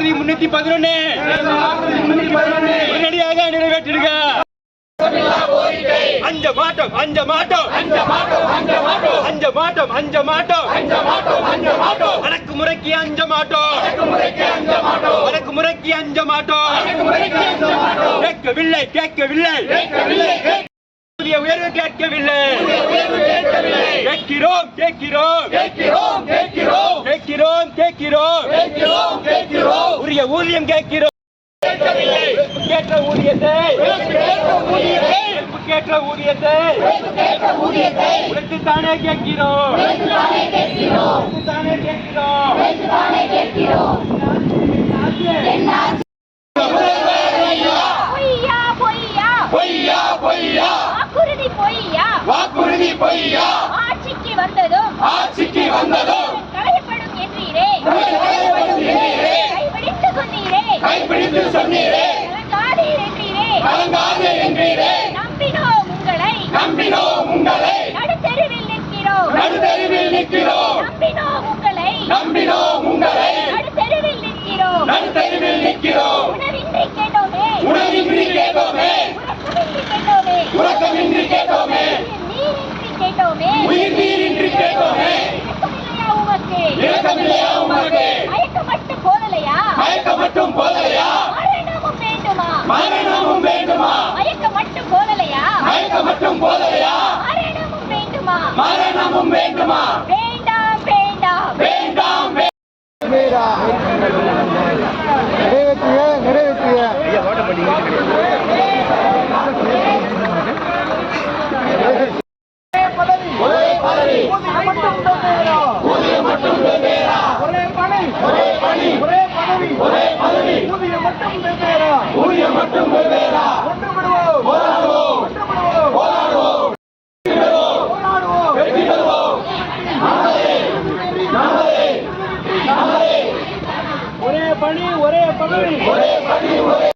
வாக்குறுதி முன்னூத்தி பதினொன்னு. உடனடியாக நிறைவேற்றிடுக. அஞ்ச மாட்டோம் அஞ்ச மாட்டோம். அஞ்ச மாட்டோம் அஞ்ச மாட்டோம். அஞ்ச மாட்டோம் அஞ்ச மாட்டோம் அஞ்ச மாட்டோம் அஞ்ச மாட்டோம் அடக்கு முறைக்கு அஞ்ச மாட்டோம். அடக்கு முறைக்கு அஞ்ச மாட்டோம். அடக்கு முறைக்கு அஞ்ச மாட்டோம் அடக்கு முறைக்கு அஞ்ச மாட்டோம் கேட்கவில்லை கேட்கவில்லை. கேட்கவில்லை உயர்வு கேட்கவில்லை. கேட்கிறோம் கேட்கிறோம் கேட்கிறோம் கேட்கிறோம். கேட்கிறோம் கேட்கிறோம். உரிய ஊதியம் கேட்கிறோம். கேட்ட ஊதியத்தை. கேட்ட ஊதியத்தை. உனக்கு தானே கேட்கிறோம். தானே கேட்கிறோம். பொய்யா பொய்யா. பொய்யா பொய்யா. வாக்குறுதி பொய்யா. வாக்குறுதி பொய்யா. என்றீரே நம்பினோம் உங்களை. நம்பினோம் உங்களை. நடுத்தெருவில் நிற்கிறோம். நடுத்தெருவில் நிற்கிறோம். நம்பினோம் உங்களை. நம்பினோம் உங்களை. நடுத்தெருவில் நிற்கிறோம். நடுத்தெருவில் நிற்கிறோம். உணவின்றி கேட்டோமே. உணவின்றி கேட்டோமே. உறக்கமின்றி கேட்டோமே. உறக்கமின்றி கேட்டோமே. நீரின்றி கேட்டோமே. உயிர் நீரின்றி கேட்டோமே. இரக்கமில்லையா உமக்கு? இரக்கமில்லையா உமக்கு? மயக்க மட்டும் போதலையா? மயக்க மட்டும் போதலையா மரணமும் வேண்டுமா மரணமும் வேண்டுமா மயக்க மட்டும் போதலையா மயக்க மட்டும் போதலையா மரணமும் வேண்டுமா மரணமும் வேண்டுமா வேண்டாம். வேண்டாம் வேண்டாம். வே- நிறைவேற்றிய நிறைவேற்றிய ஒரே பதவி. மட்டும் ஒரே பணி ஒரே பணி ஒரே பதவி ஒரே பதவி. ஊதியம் மட்டும் பணி ஒரே பணி ஒரே பணி ஒரே